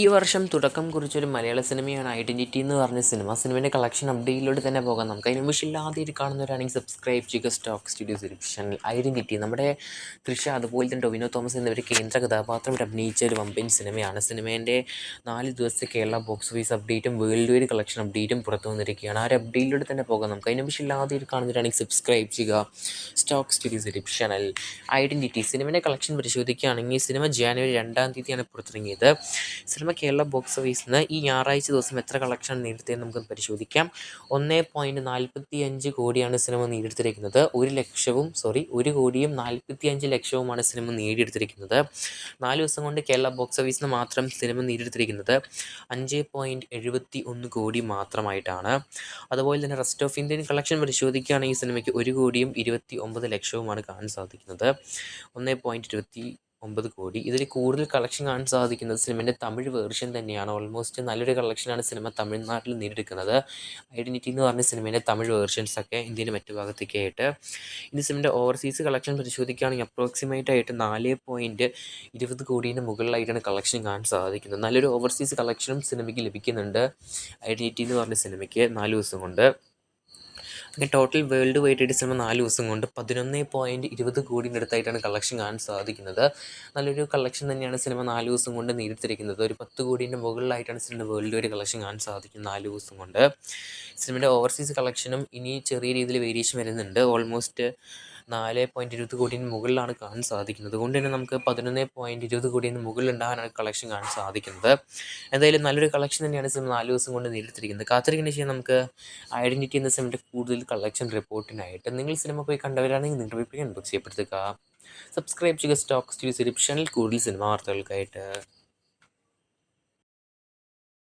ഈ വർഷം തുടക്കം കുറിച്ചൊരു മലയാള സിനിമയാണ് ഐഡന്റിറ്റി എന്ന് പറഞ്ഞ സിനിമ. സിനിമയുടെ കളക്ഷൻ അപ്ഡേറ്റിലോട്ട് തന്നെ പോകാം നമുക്ക്. അതിന് മുമ്പ് ആദ്യമായിട്ട് കാണുന്നവരാണെങ്കിൽ സബ്സ്ക്രൈബ് ചെയ്യുക. സ്റ്റോക്ക് സ്റ്റുഡിയോസ് ചാനൽ ഐഡന്റിറ്റി നമ്മുടെ തൃഷ അതുപോലെ തന്നെ ടൊവിനോ തോമസ് എന്നിവർ കേന്ദ്ര കഥാപാത്രമായിട്ട് അഭിനയിച്ച ഒരു വമ്പൻ സിനിമയാണ്. സിനിമേന്റെ നാല് ദിവസത്തെ കേരള ബോക്സ് ഓഫീസ് അപ്ഡേറ്റും വേൾഡ് വൈഡ് കളക്ഷൻ അപ്ഡേറ്റും പുറത്തു വന്നിരിക്കുകയാണ്. ആ ഒരു അപ്ഡേറ്റിലൂടെ തന്നെ പോകാം നമുക്ക്. അതിന് മുമ്പ് ആദ്യമായിട്ട് കാണുന്നവരാണെങ്കിൽ സബ്സ്ക്രൈബ് ചെയ്യുക. സ്റ്റോക്ക് സ്റ്റുഡിയോസ് ചാനൽ ഐഡന്റിറ്റി സിനിമയുടെ കളക്ഷൻ പരിശോധിക്കുകയാണെങ്കിൽ സിനിമ ജാനുവരി രണ്ടാം തീയതിയാണ് പുറത്തിറങ്ങിയത്. കേരള ബോക്സ് ഓഫീസിൽ നിന്ന് ഈ ഞായറാഴ്ച ദിവസം എത്ര കളക്ഷൻ നേടിയെന്ന് നമുക്ക് പരിശോധിക്കാം. ഒന്ന് പോയിന്റ് നാൽപ്പത്തി അഞ്ച് കോടിയാണ് സിനിമ നേടിയെടുത്തിരിക്കുന്നത്. ഒരു ലക്ഷവും സോറി ഒരു കോടിയും നാൽപ്പത്തി അഞ്ച് ലക്ഷവുമാണ് സിനിമ നേടിയെടുത്തിരിക്കുന്നത്. നാല് ദിവസം കൊണ്ട് കേരള ബോക്സ് ഓഫീസിൽ നിന്ന് മാത്രം സിനിമ നേടിയെടുത്തിരിക്കുന്നത്. അഞ്ച് പോയിന്റ് എഴുപത്തി ഒന്ന് കോടി മാത്രമായിട്ടാണ്. അതുപോലെ തന്നെ റെസ്റ്റ് ഓഫ് ഇന്ത്യൻ കളക്ഷൻ പരിശോധിക്കുകയാണെങ്കിൽ സിനിമയ്ക്ക് ഒരു കോടിയും ഇരുപത്തി ഒമ്പത് ലക്ഷവുമാണ് കാണാൻ സാധിക്കുന്നത്. ഒന്ന് പോയിന്റ് ഇരുപത്തി ഒമ്പത് കോടി. ഇതിൽ കൂടുതൽ കളക്ഷൻ കാണാൻ സാധിക്കുന്നത് സിനിമന്റെ തമിഴ് വേർഷൻ തന്നെയാണ്. ഓൾമോസ്റ്റ് നല്ലൊരു കളക്ഷനാണ് സിനിമ തമിഴ്നാട്ടിൽ നേടിയെടുക്കുന്നത്. ഐഡന്റിറ്റി എന്ന് പറഞ്ഞ സിനിമേന്റെ തമിഴ് വേർഷൻസൊക്കെ ഇന്ത്യയിലെ മറ്റു ഭാഗത്തേക്ക് ആയിട്ട് ഇനി സിനിമന്റെ ഓവർസീസ് കളക്ഷൻ പരിശോധിക്കുകയാണെങ്കിൽ അപ്രോക്സിമേറ്റ് ആയിട്ട് നാല് പോയിന്റ് ഇരുപത് കോടീന്റെ മുകളിലായിട്ടാണ് കളക്ഷൻ കാണാൻ സാധിക്കുന്നത്. നല്ലൊരു ഓവർസീസ് കളക്ഷനും സിനിമയ്ക്ക് ലഭിക്കുന്നുണ്ട്. ഐഡന്റിറ്റി എന്ന് പറഞ്ഞ സിനിമയ്ക്ക് നാല് ദിവസം കൊണ്ട്. ടോട്ടൽ വേൾഡ് വൈഡ് ആയിട്ട് സിനിമ നാല് ദിവസം കൊണ്ട് പതിനൊന്ന് പോയിന്റ് ഇരുപത് കോടിന്റെ അടുത്തായിട്ടാണ് കളക്ഷൻ കാണാൻ സാധിക്കുന്നത്. നല്ലൊരു കളക്ഷൻ തന്നെയാണ് സിനിമ നാല് ദിവസം കൊണ്ട് നേരിട്ടിരിക്കുന്നത് ഒരു പത്ത് കോടീന്റെ മുകളിലായിട്ടാണ് സിനിമ വേൾഡ് വൈഡ് കളക്ഷൻ കാണാൻ സാധിക്കുന്നത് നാല് ദിവസം കൊണ്ട്. സിനിമയുടെ ഓവർസീസ് കളക്ഷനും ഇനി ചെറിയ രീതിയിൽ വേരിയേഷൻ വരുന്നുണ്ട്. ഓൾമോസ്റ്റ് നാല് പോയിന്റ് ഇരുപത് കോടിന് മുകളിലാണ് കാണാൻ സാധിക്കുന്നത്. അതുകൊണ്ട് തന്നെ നമുക്ക് പതിനൊന്ന് പോയിന്റ് ഇരുപത് കോടിന് മുകളിൽ ഉണ്ടാകാനാണ് കളക്ഷൻ കാണാൻ സാധിക്കുന്നത്. എന്തായാലും നല്ലൊരു കളക്ഷൻ തന്നെയാണ് സിനിമ നാല് ദിവസം കൊണ്ട് നേരിട്ടിരിക്കുന്നത്. കാത്തിരിക്കുന്ന ശേഷം നമുക്ക് ഐഡന്റിറ്റി എന്ന സിനിമയുടെ കൂടുതൽ കളക്ഷൻ റിപ്പോർട്ടിനായിട്ട് നിങ്ങൾ സിനിമ പോയി കണ്ടവരാണെങ്കിൽ നിങ്ങളുടെ അഭിപ്രായം ഇൻബോക്സ് ചെയ്യപ്പെടുത്തുക. സബ്സ്ക്രൈബ് ചെയ്യുക സ്റ്റോക്ക് സ്റ്റീസ് ചാനൽ കൂടുതൽ സിനിമ വാർത്തകൾക്കായിട്ട്.